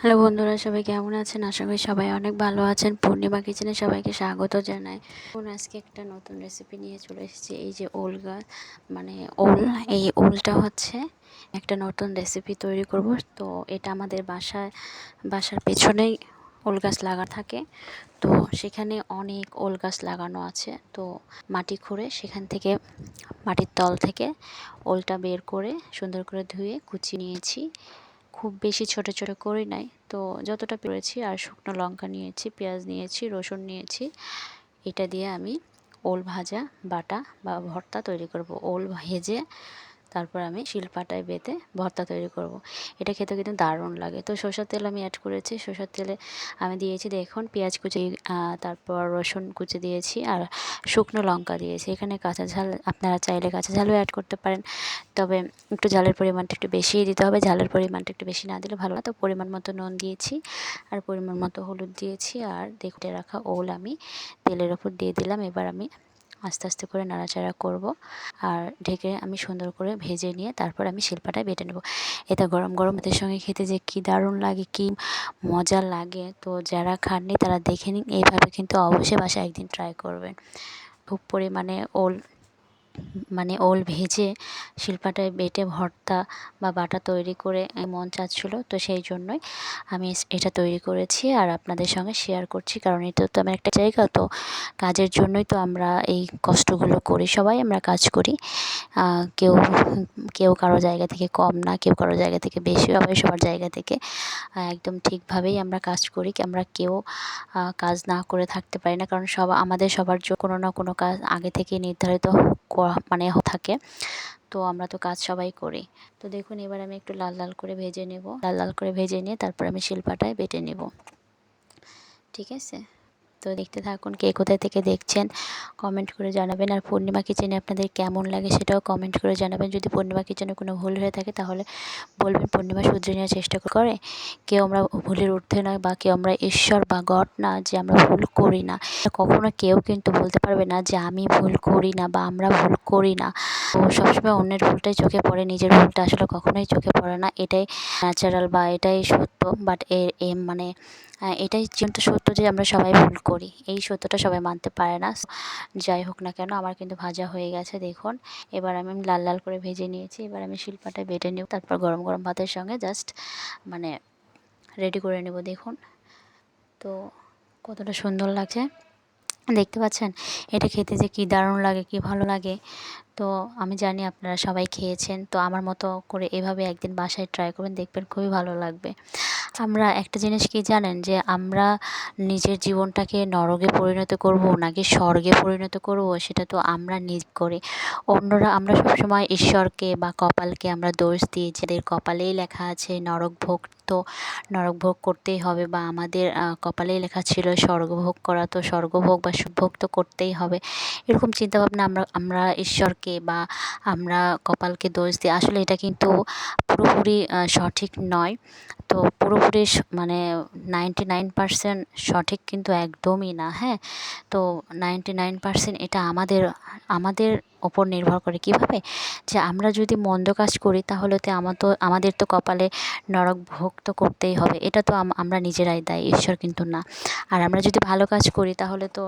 Hello বন্ধুরা, সবাই কেমন আছেন? আশা করি সবাই অনেক ভালো আছেন। পূর্ণিমা কিচেনে সবাইকে স্বাগত জানাই। এখন আজকে একটা নতুন রেসিপি নিয়ে চলে এসেছি, এই যে ওল গাছ। মানে ওল, এই ওলটা হচ্ছে একটা নতুন রেসিপি তৈরি করব। তো এটা আমাদের বাসায়, বাসার পেছনেই ওল গাছ লাগা থাকে। তো সেখানে অনেক ওল গাছ লাগানো আছে। তো মাটি খুঁড়ে সেখান থেকে, মাটির তল থেকে ওলটা বের করে সুন্দর করে ধুয়ে কুচি নিয়েছি। খুব বেশি ছোট ছোট করি নাই। তো যতটা পেরেছি, আর শুকনো লঙ্কা নিয়েছি, পেঁয়াজ নিয়েছি, রসুন নিয়েছি, এটা দিয়ে আমি ওল ভাজা, বাটা বা ভর্তা তৈরি করব। ওল ভেজে তারপর আমি শিলপাটায় বেঁধে ভর্তা তৈরি করব। এটা খেতে কিন্তু দারুণ লাগে। তো সরষের তেল আমি অ্যাড করেছি। সরষের তেলে আমি দিয়েছি দেখুন পেঁয়াজ কুচি তারপর রসুন কুচি দিয়েছি আর শুকনো লঙ্কা দিয়েছি। এখানে কাঁচা ঝাল, আপনারা চাইলে কাঁচা ঝালও অ্যাড করতে পারেন। তবে একটু ঝালের পরিমাণটা একটু বেশিই দিতে হবে। ঝালের পরিমাণটা একটু বেশি না দিলে ভালো না। তো পরিমাণ মতো নুন দিয়েছি আর পরিমাণ মতো হলুদ দিয়েছি। আর দেখতে রাখা ওল আমি তেলের ওপর দিয়ে দিলাম। এবার আমি আস্তে আস্তে করে নাড়াচাড়া করব আর ঢেকে আমি সুন্দর করে ভেজে নিয়ে তারপর আমি শিল্পাটা বেটে নেব। এটা গরম গরম ভাতের সঙ্গে খেতে যে কি দারুণ লাগে, কি মজা লাগে, তো যারা খাননি তারা দেখে নিন। এইভাবে কিন্তু অবশ্যই বাসায় একদিন ট্রাই করবেন। খুব পরিমাণে ওল মানে ওল ভেজে শিল্পাটায় বেটে ভর্তা বা বাটা তৈরি করে মন চাচ্ছিল। তো সেই জন্যই আমি এটা তৈরি করেছি আর আপনাদের সঙ্গে শেয়ার করছি, কারণ এটা তো আমার একটা জায়গা। তো কাজের জন্যই তো আমরা এই কষ্টগুলো করি, সবাই আমরা কাজ করি। কেউ কেউ কারও জায়গা থেকে কম না, কেউ কারও জায়গা থেকে বেশি, সবাই সবার জায়গা থেকে একদম ঠিকভাবেই আমরা কাজ করি। আমরা কেউ কাজ না করে থাকতে পারি না, কারণ সব, আমাদের সবার জন্য কোনো না কোনো কাজ আগে থেকে নির্ধারিত মানে থাকে। তো আমরা তো কাজ সবাই করি। তো দেখুন, এবার আমি একটু লাল লাল করে ভেজে নেব। লাল লাল করে ভেজে নিয়ে তারপর আমি শিলপাটায় বেটে নেব। ঠিক আছে? তো দেখতে থাকুন কে কোথায় থেকে দেখছেন কমেন্ট করে জানাবেন। আর পূর্ণিমা কিচেনে আপনাদের কেমন লাগে সেটাও কমেন্ট করে জানাবেন। যদি পূর্ণিমা কিচেনে কোনো ভুল হয়ে থাকে তাহলে বলবেন পূর্ণিমা শুধরে নেওয়ার চেষ্টা করে। কেউ আমরা ভুলের ঊর্ধ্বে নয় বা কেউ আমরা ঈশ্বর বা গড না যে আমরা ভুল করি না। কখনো কেউ কিন্তু বলতে পারবে না যে আমি ভুল করি না বা আমরা ভুল করি না। তো সবসময় অন্যের ভুলটাই চোখে পড়ে, নিজের ভুলটা আসলে কখনোই চোখে পড়ে না। এটাই ন্যাচারাল বা এটাই সত্য বাট এর এম মানে এটাই কিন্তু সত্য যে আমরা সবাই ভুল করি। এই সত্যটা সবাই মানতে পারে না। যাই হোক না কেন, আমার কিন্তু ভাজা হয়ে গেছে, দেখুন। এবার আমি লাল লাল করে ভেজে নিয়েছি। এবার আমি শিল্পাটায় বেটে নেব। তারপর গরম গরম ভাতের সঙ্গে জাস্ট মানে রেডি করে নেব, দেখুন। তো কতটা সুন্দর লাগছে। দেখতে পাচ্ছেন? এটা খেতে যে কী দারুণ লাগে, কী ভালো লাগে। তো আমি জানি আপনারা সবাই খেয়েছেন। তো আমার মতো করে এভাবে একদিন বাসায় ট্রাই করবেন, দেখবেন খুবই ভালো লাগবে। আমরা একটা জিনিস কি জানেন? যে আমরা নিজের জীবনটাকে নরকে পরিণত করব নাকি স্বর্গে পরিণত করব, সেটা তো আমরা নিজ করে। অন্যরা, আমরা সবসময় ঈশ্বরকে বা কপালকে আমরা দোষ দিই। যাদের কপালেই লেখা আছে, নরক ভোগ তো নরক ভোগ করতেই হবে বা আমাদের কপালেই লেখা ছিল স্বর্গভোগ করা তো স্বর্গভোগ বা সুভোগ তো করতেই হবে। এরকম চিন্তাভাবনা আমরা আমরা ঈশ্বরকে বা আমরা কপালকে দোষ দিই। আসলে এটা কিন্তু পুরোপুরি সঠিক নয়। তো পুরোপুরি মানে নাইনটি নাইন পারসেন্ট সঠিক কিন্তু একদমই না হ্যাঁ? তো নাইনটি নাইন পারসেন্ট এটা আমাদের আমাদের ওপর নির্ভর করে। কীভাবে? যে আমরা যদি মন্দ কাজ করি, তাহলে তো আমার তো, আমাদের তো কপালে নরক ভোগ তো করতেই হবে। এটা তো আমরা নিজেরাই দায়ী, ঈশ্বর কিন্তু না। আর আমরা যদি ভালো কাজ করি, তাহলে তো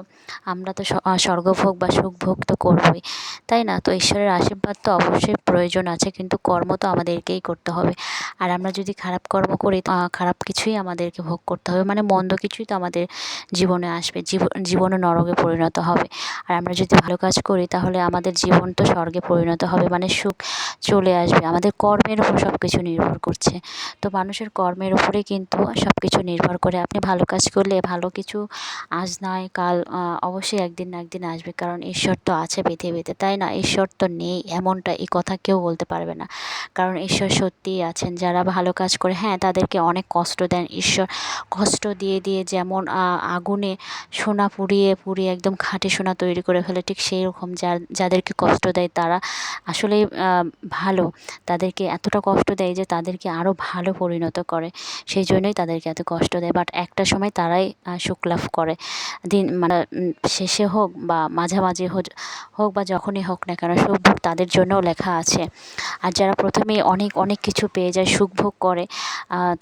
আমরা তো স্বর্গভোগ বা সুখভোগ তো করবই, তাই না? তো ঈশ্বরের আশীর্বাদ তো অবশ্যই প্রয়োজন আছে, কিন্তু কর্ম তো আমাদেরকেই করতে হবে। আর আমরা যদি খারাপ কর্ম করি খারাপ কিছুই আমাদেরকে ভোগ করতে হবে। মানে মন্দ কিছুই তো আমাদের জীবনে আসবে জীবনে নরকে পরিণত হবে। আর আমরা যদি ভালো কাজ করি, তাহলে আমাদের জীবন তো স্বর্গে পরিণত হবে মানে সুখ চলে আসবে। আমাদের কর্মের উপর সব কিছু নির্ভর করছে। তো মানুষের কর্মের উপরে কিন্তু সব কিছু নির্ভর করে। আপনি ভালো কাজ করলে ভালো কিছু আজ নয়, কাল অবশ্যই একদিন না একদিন আসবে, কারণ ঈশ্বর তো আছে পৃথিবীতে, তাই না? ঈশ্বর তো নেই, এমনটা এই কথা কেউ বলতে পারবে না। কারণ ঈশ্বর সত্যিই আছেন। যারা ভালো কাজ করে হ্যাঁ তাদেরকে অনেক কষ্ট দেন। ঈশ্বর কষ্ট দিয়ে দিয়ে যেমন আগুনে সোনা পুড়িয়ে পুড়িয়ে একদম খাঁটি সোনা তৈরি করে ফেলে, ঠিক সেই রকম যার, যাদেরকে কষ্ট দেয় তারা আসলেই ভালো। তাদেরকে এতটা কষ্ট দেয় যে তাদেরকে আরও ভালো পরিণত করে। সেই জন্যই তাদেরকে এত কষ্ট দেয়। বাট একটা সময় তারাই সুখ লাভ করে। দিন মানে শেষে হোক বা মাঝামাঝি হোক হোক বা যখনই হোক না কেন সুখভোগ তাদের জন্যও লেখা আছে। আর যারা প্রথমেই অনেক অনেক কিছু পেয়ে যায় সুখভোগ করে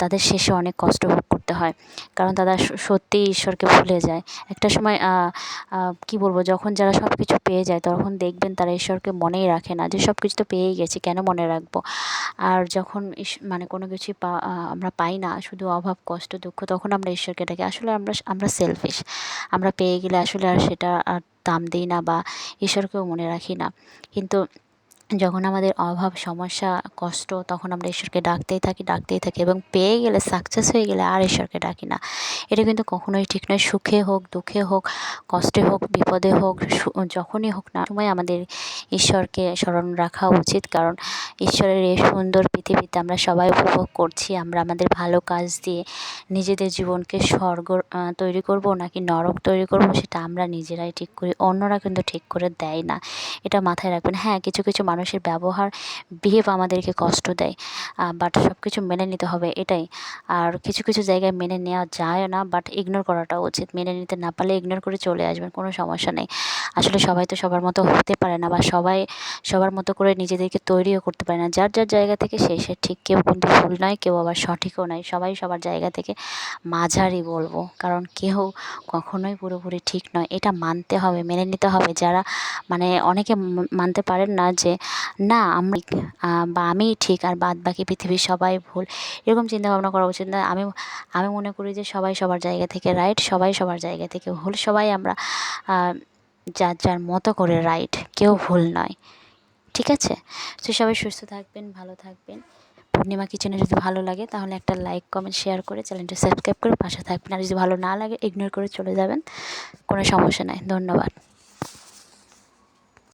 তাদের শেষে অনেক কষ্ট ভোগ করতে হয়। কারণ তারা সত্যিই ঈশ্বরকে ভুলে যায়। একটা সময় কি বলব, যখন যারা সব কিছু পেয়ে যায় তখন দেখবেন তারা ঈশ্বরকে মনেই রাখে না যে সব কিছু তো পেয়েই গেছি, কেন মনে রাখব? আর যখন মানে কোনো কিছুই পা আমরা পাই না, শুধু অভাব, কষ্ট, দুঃখ, তখন আমরা ঈশ্বরকে ডাকি। আসলে আমরা আমরা সেলফিশ আমরা পেয়ে গেলে আসলে আর সেটা আর দাম দিই না বা ঈশ্বরকেও মনে রাখি না। কিন্তু যখন আমাদের অভাব, সমস্যা, কষ্ট, তখন আমরা ঈশ্বরকে ডাকতেই থাকি ডাকতেই থাকি এবং পেয়ে গেলে সাকসেস হয়ে গেলে আর ঈশ্বরকে ডাকি না। এটা কিন্তু কখনোই ঠিক নয়। সুখে হোক, দুঃখে হোক, কষ্টে হোক, বিপদে হোক যখনই হোক না সময় আমাদের ঈশ্বরকে স্মরণ রাখা উচিত, কারণ ঈশ্বরের এই সুন্দর পৃথিবীতে আমরা সবাই উপভোগ করছি। আমরা আমাদের ভালো কাজ দিয়ে নিজেদের জীবনকে স্বর্গ তৈরি করব নাকি নরক তৈরি করব, সেটা আমরা নিজেরাই ঠিক করি, অন্যরা কিন্তু ঠিক করে দেয় না। এটা মাথায় রাখবেন। হ্যাঁ কিছু কিছু মানুষের ব্যবহার বিহেভ আমাদেরকে কষ্ট দেয় বাট সব কিছু মেনে নিতে হবে, এটাই। আর কিছু কিছু জায়গায় মেনে নেওয়া যায় না বাট ইগনোর করাটা উচিত। মেনে নিতে না পারলে ইগনোর করে চলে আসবেন, কোনো সমস্যা নেই। আসলে সবাই তো সবার মতো হতে পারে না, বা সবাই সবার মতো করে নিজেদেরকে তৈরিও করতে পারে না। যার যার জায়গা থেকে সে সে ঠিক কেউ কিন্তু ভুল নয়, কেউ আবার সঠিকও নয়। সবাই সবার জায়গা থেকে মাঝারি বলব। কারণ কেউ কখনোই পুরোপুরি ঠিক নয়। এটা মানতে হবে, মেনে নিতে হবে। যারা মানে অনেকে মানতে পারেন না যে, না, আমি বা আমিই ঠিক, আর বাদ বাকি পৃথিবীর সবাই ভুল। এরকম চিন্তা ভাবনা করা উচিত না। আমি আমি মনে করি যে, সবাই সবার জায়গা থেকে রাইট সবাই সবার জায়গা থেকে ভুল। সবাই আমরা যার যার মতো করে রাইট কেউ ভুল নয়। ঠিক আছে? তো সবাই সুস্থ থাকবেন, ভালো থাকবেন। পূর্ণিমা কিচেনে যদি ভালো লাগে, তাহলে একটা লাইক কমেন্ট শেয়ার করে চ্যানেলটা সাবস্ক্রাইব করে পাশে থাকবেন। আর যদি ভালো না লাগে ইগনোর করে চলে যাবেন। কোনো সমস্যা নাই। ধন্যবাদ।